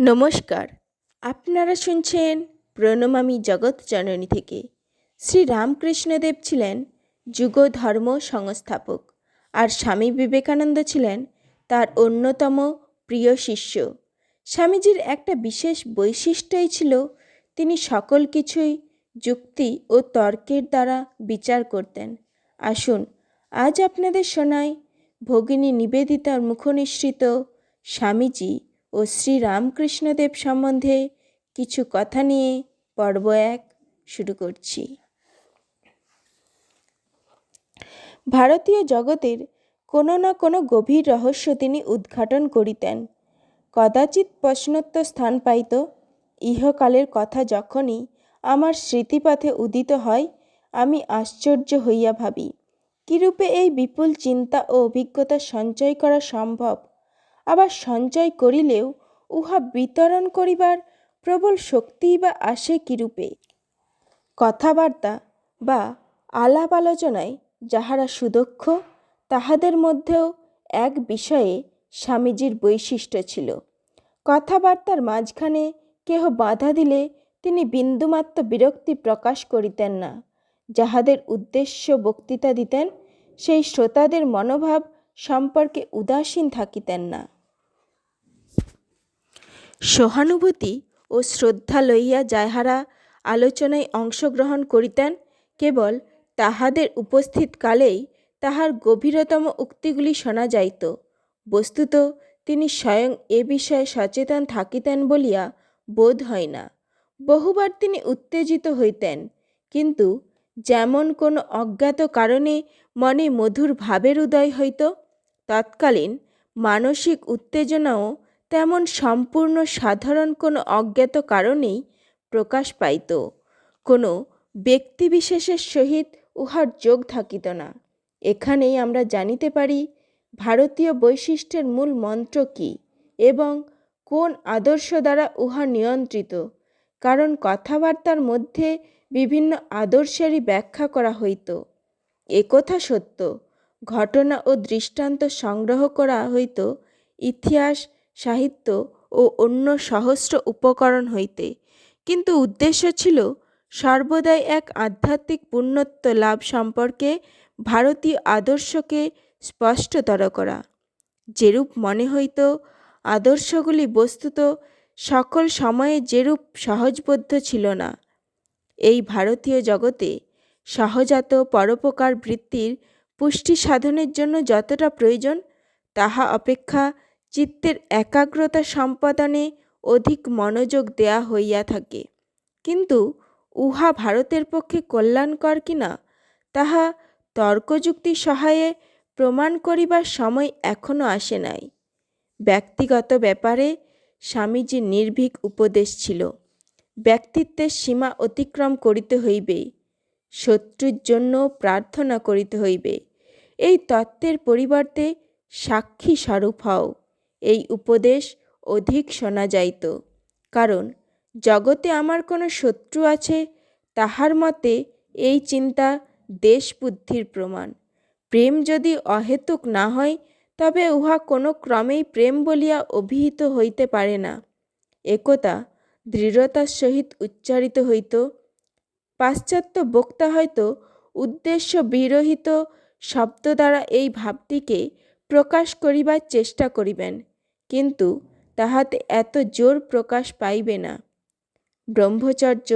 নমস্কার। আপনারা শুনছেন প্রণমামী জগৎ জননী থেকে। শ্রী রামকৃষ্ণদেব ছিলেন যুগ ধর্ম সংস্থাপক আর স্বামী বিবেকানন্দ ছিলেন তার অন্যতম প্রিয় শিষ্য। স্বামীজির একটা বিশেষ বৈশিষ্ট্যই ছিল তিনি সকল কিছুই যুক্তি ও তর্কের দ্বারা বিচার করতেন। আসুন, আজ আপনাদের শোনাই ভগিনী নিবেদিতার মুখনিসৃত স্বামীজি ও শ্রী রামকৃষ্ণদেব সম্বন্ধে কিছু কথা নিয়ে পর্ব এক শুরু করছি। ভারতীয় জগতের কোনো না কোনো গভীর রহস্য তিনি উদ্ঘাটন করিতেন। কদাচিৎ প্রশ্নোত্তর স্থান পাইত, ইহকালের কথা যখনই আমার স্মৃতিপথে উদিত হয়, আমি আশ্চর্য হইয়া ভাবি, কীরূপে এই বিপুল চিন্তা ও অভিজ্ঞতা সঞ্চয় করা সম্ভব? আবার সঞ্চয় করিলেও উহা বিতরণ করিবার প্রবল শক্তিই বা আসে কিরূপে? কথাবার্তা বা আলাপ আলোচনায় যাহারা সুদক্ষ, তাহাদের মধ্যেও এক বিষয়ে স্বামীজির বৈশিষ্ট্য ছিল। কথাবার্তার মাঝখানে কেহ বাধা দিলে তিনি বিন্দুমাত্র বিরক্তি প্রকাশ করিতেন না। যাহাদের উদ্দেশ্য বক্তৃতা দিতেন, সেই শ্রোতাদের মনোভাব সম্পর্কে উদাসীন থাকিতেন না। সহানুভূতি ও শ্রদ্ধা লইয়া যাহারা আলোচনায় অংশগ্রহণ করিতেন, কেবল তাহাদের উপস্থিত কালেই তাহার গভীরতম উক্তিগুলি শোনা যাইত। বস্তুত তিনি স্বয়ং এ বিষয়ে সচেতন থাকিতেন বলিয়া বোধ হয় না। বহুবার তিনি উত্তেজিত হইতেন, কিন্তু যেমন কোনো অজ্ঞাত কারণে মনে মধুর ভাবের উদয় হইত, তৎকালীন মানসিক উত্তেজনাও তেমন সম্পূর্ণ সাধারণ কোনো অজ্ঞাত কারণেই প্রকাশ পাইত। কোনো ব্যক্তিবিশেষের সহিত উহার যোগ থাকিত না। এখানেই আমরা জানিতে পারি, ভারতীয় বৈশিষ্ট্যের মূল মন্ত্র কী এবং কোন আদর্শ দ্বারা উহা নিয়ন্ত্রিত? কারণ কথাবার্তার মধ্যে বিভিন্ন আদর্শেরই ব্যাখ্যা করা হইত। একথা সত্য। ঘটনা ও দৃষ্টান্ত সংগ্রহ করা হইত ইতিহাস সাহিত্য ও অন্য সহস্র উপকরণ হইতে। কিন্তু উদ্দেশ্য ছিল সর্বদাই এক আধ্যাত্মিক পুণ্যত্ব লাভ সম্পর্কে ভারতীয় আদর্শকে স্পষ্টতর করা। যেরূপ মনে হইত, আদর্শগুলি বস্তুত সকল সময়ে যেরূপ সহজবোধ্য ছিল না। এই ভারতীয় জগতে সহজাত পরোপকার বৃত্তির পুষ্টি সাধনের জন্য যতটা প্রয়োজন, তাহা অপেক্ষা চিত্তের একাগ্রতা সম্পাদনে অধিক মনোযোগ দেয়া হইয়া থাকে। কিন্তু উহা ভারতের পক্ষে কল্যাণকর কিনা, তাহা তর্কযুক্তি সহায়ে প্রমাণ করিবার সময় এখনও আসে নাই। ব্যক্তিগত ব্যাপারে স্বামীজির নির্ভীক উপদেশ ছিল, ব্যক্তিত্বের সীমা অতিক্রম করিতে হইবে, শত্রুর জন্য প্রার্থনা করিতে হইবে। এই তত্ত্বের পরিবর্তে সাক্ষী স্বরূপ হও। এই উপদেশ অধিক শোনা যাইত। কারণ, জগতে আমার কোনো শত্রু আছে, তাহার মতে এই চিন্তা দেশ বুদ্ধির প্রমাণ। প্রেম যদি অহেতুক না হয়, তবে উহা কোনো ক্রমেই প্রেম বলিয়া অভিহিত হইতে পারে না। একতা দৃঢ়তার সহিত উচ্চারিত হইত। পাশ্চাত্য বক্তা হয়তো উদ্দেশ্য বিরহিত শব্দ দ্বারা এই ভাবটিকে প্রকাশ করিবার চেষ্টা করিবেন, কিন্তু তাহাতে এত জোর প্রকাশ পাইবে না। ব্রহ্মচর্য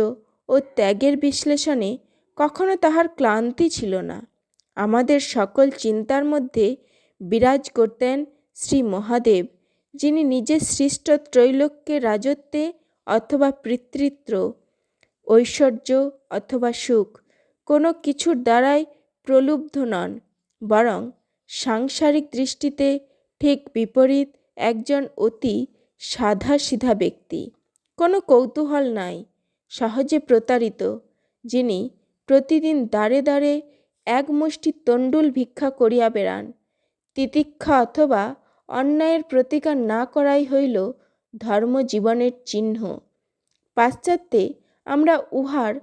ও ত্যাগের বিশ্লেষণে কখনো তাহার ক্লান্তি ছিল না। আমাদের সকল চিন্তার মধ্যে বিরাজ করতেন শ্রী মহাদেব, যিনি নিজে সৃষ্ট ত্রৈলোক্যের রাজত্বে অথবা পিতৃত্ব, ঐশ্বর্য অথবা সুখ, কোনো কিছুর দ্বারাই প্রলুব্ধ নন, বরং সাংসারিক দৃষ্টিতে ঠিক বিপরীত একজন অতি সাধাসিধা ব্যক্তি। কোনো কৌতূহল নাই, সহজে প্রতারিত, যিনি প্রতিদিন দাঁড়ে দাঁড়ে এক মুষ্টি তণ্ডুল ভিক্ষা করিয়া বেড়ান। তিতিক্ষা অথবা অন্যায়ের প্রতিকার না করাই হইল ধর্মজীবনের চিহ্ন। পাশ্চাত্যে আমরা উহার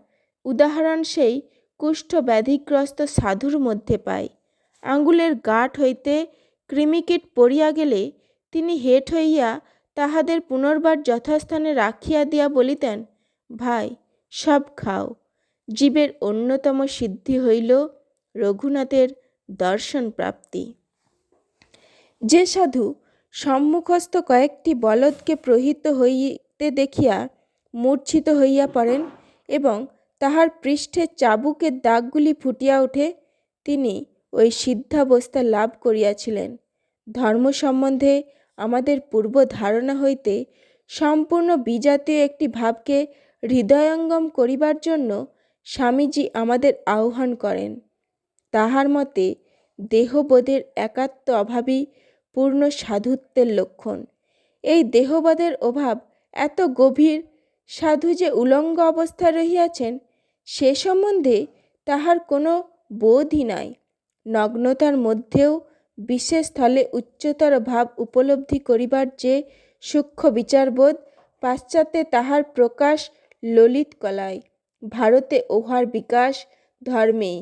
উদাহরণ সেই কুষ্ঠ ব্যাধিগ্রস্ত সাধুর মধ্যে পাই। আঙ্গুলের গাঁট হইতে কৃমিকীট পড়িয়া গেলে তিনি হেঁট হইয়া তাহাদের পুনর্বার যথাস্থানে রাখিয়া দিয়া বলিতেন, ভাই, সব খাও। জীবের অন্যতম সিদ্ধি হইল রঘুনাথের দর্শন প্রাপ্তি যে সাধু সম্মুখস্থ কয়েকটি বলদকে প্রহিত হইতে দেখিয়া মূর্ছিত হইয়া পড়েন এবং তাহার পৃষ্ঠে চাবুকের দাগগুলি ফুটিয়া ওঠে, তিনি ওই সিদ্ধাবস্থা লাভ করিয়াছিলেন। ধর্ম সম্বন্ধে আমাদের পূর্ব ধারণা হইতে সম্পূর্ণ বিজাতীয় একটি ভাবকে হৃদয়ঙ্গম করিবার জন্য স্বামীজি আমাদের আহ্বান করেন। তাহার মতে দেহবোধের একাত্ম অভাবই পূর্ণ সাধুত্বের লক্ষণ। এই দেহবোধের অভাব এত গভীর, সাধু যে উলঙ্গ অবস্থায় রহিয়াছেন, সে সম্বন্ধে তাহার কোনো বোধই নাই। নগ্নতার মধ্যেও বিশেষ স্থলে উচ্চতর ভাব উপলব্ধি করিবার যে সূক্ষ্ম বিচারবোধ, পাশ্চাত্যে তাহার প্রকাশ ললিত কলায় ভারতে উহার বিকাশ ধর্মে।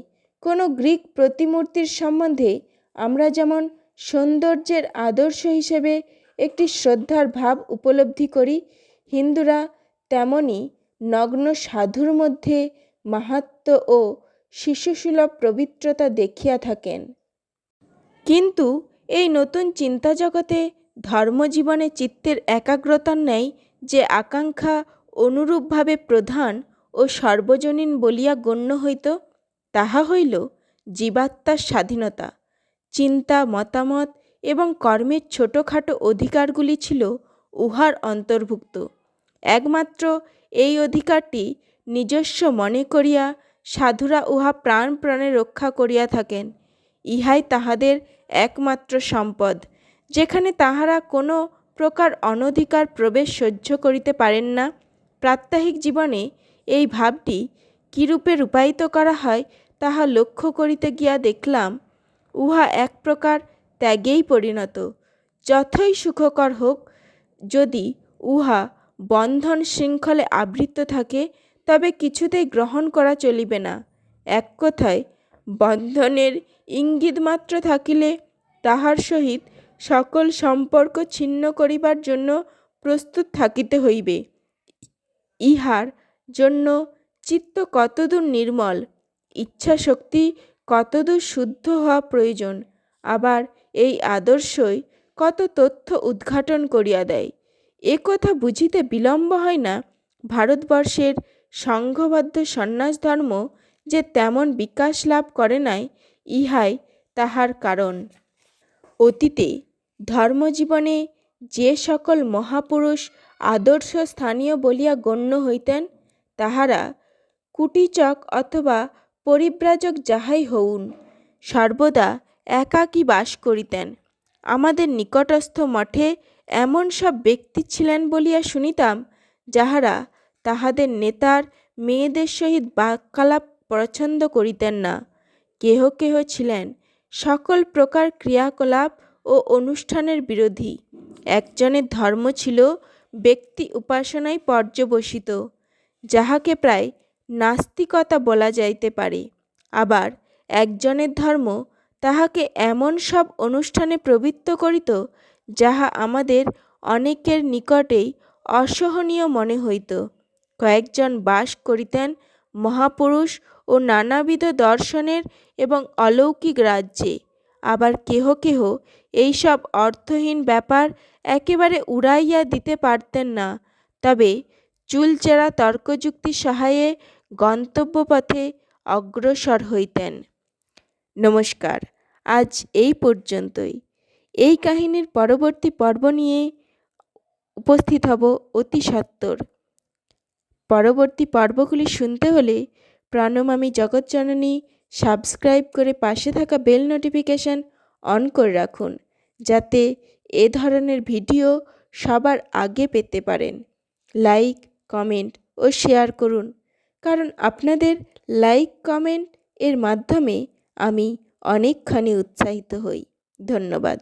কোনো গ্রিক প্রতিমূর্তির সম্বন্ধে আমরা যেমন সৌন্দর্যের আদর্শ হিসেবে একটি শ্রদ্ধার ভাব উপলব্ধি করি, হিন্দুরা তেমনি নগ্ন সাধুর মধ্যে মাহাত্ম ও শিশুসুলভ পবিত্রতা দেখিয়া থাকেন। কিন্তু এই নতুন চিন্তা জগতে ধর্মজীবনে চিত্তের একাগ্রতার ন্যায় যে আকাঙ্ক্ষা অনুরূপভাবে প্রধান ও সর্বজনীন বলিয়া গণ্য হইত, তাহা হইল জীবাত্মার স্বাধীনতা। চিন্তা, মতামত এবং কর্মের ছোটোখাটো অধিকারগুলি ছিল উহার অন্তর্ভুক্ত। একমাত্র এই অধিকারটি নিজস্ব মনে করিয়া সাধুরা উহা প্রাণপ্রাণে রক্ষা করিয়া থাকেন। ইহাই তাহাদের একমাত্র সম্পদ, যেখানে তাহারা কোনো প্রকার অনধিকার প্রবেশ সহ্য করিতে পারেন না। প্রাত্যহিক জীবনে এই ভাবটি কীরূপে রূপায়িত করা হয় তাহা লক্ষ্য করিতে গিয়া দেখলাম, উহা এক প্রকার ত্যাগেই পরিণত। যথই সুখকর হোক, যদি উহা বন্ধন শৃঙ্খলে আবৃত থাকে তবে কিছুতেই গ্রহণ করা চলিবে না। এক কথায়, বন্ধনের ইঙ্গিত মাত্র থাকিলে তাহার সহিত সকল সম্পর্ক ছিন্ন করিবার জন্য প্রস্তুত থাকিতে হইবে। ইহার জন্য চিত্ত কতদূর নির্মল, ইচ্ছাশক্তি কতদূর শুদ্ধ হওয়া প্রয়োজন, আবার এই আদর্শই কত তথ্য উদ্ঘাটন করিয়া দেয়। এ কথা বুঝিতে বিলম্ব হয় না, ভারতবর্ষের সংঘবদ্ধ সন্ন্যাস ধর্ম যে তেমন বিকাশ লাভ করে নাই, ইহাই তাহার কারণ। অতীতে ধর্মজীবনে যে সকল মহাপুরুষ আদর্শ স্থানীয় বলিয়া গণ্য হইতেন, তাহারা কুটিচক অথবা পরিব্রাজক যাহাই হউন, সর্বদা একাকী বাস করিতেন। আমাদের নিকটস্থ মঠে এমন সব ব্যক্তি ছিলেন বলিয়া শুনিতাম, যাহারা তাহাদের নেতার মেয়েদের সহিত বাক্যালাপ পছন্দ করিতেন না। কেহ কেহ ছিলেন সকল প্রকার ক্রিয়াকলাপ ও অনুষ্ঠানের বিরোধী। একজনের ধর্ম ছিল ব্যক্তি উপাসনায় পর্যবসিত, যাহাকে প্রায় নাস্তিকতা বলা যাইতে পারে। আবার একজনের ধর্ম তাহাকে এমন সব অনুষ্ঠানে প্রবৃত্ত করিত, যাহা আমাদের অনেকের নিকটেই অসহনীয় মনে হইত। কয়েকজন বাস করিতেন মহাপুরুষ ও নানাবিধ দর্শনের এবং অলৌকিক রাজ্যে। আবার কেহ কেহ এইসব অর্থহীন ব্যাপার একেবারে উড়াইয়া দিতে পারতেন না। তবে চুলচেরা তর্কযুক্তি সহায়ে গন্তব্যপথে অগ্রসর হইতেন। নমস্কার, আজ এই পর্যন্তই। এই কাহিনীর পরবর্তী পর্ব নিয়ে উপস্থিত হব অতি সত্বর পরবর্তী পর্বগুলি শুনতে হলে প্রণমামী জগৎজননী সাবস্ক্রাইব করে পাশে থাকা বেল নোটিফিকেশান অন করে রাখুন, যাতে এ ধরনের ভিডিও সবার আগে পেতে পারেন। লাইক, কমেন্ট ও শেয়ার করুন, কারণ আপনাদের লাইক, কমেন্ট এর মাধ্যমে আমি অনেকখানি উৎসাহিত হই। ধন্যবাদ।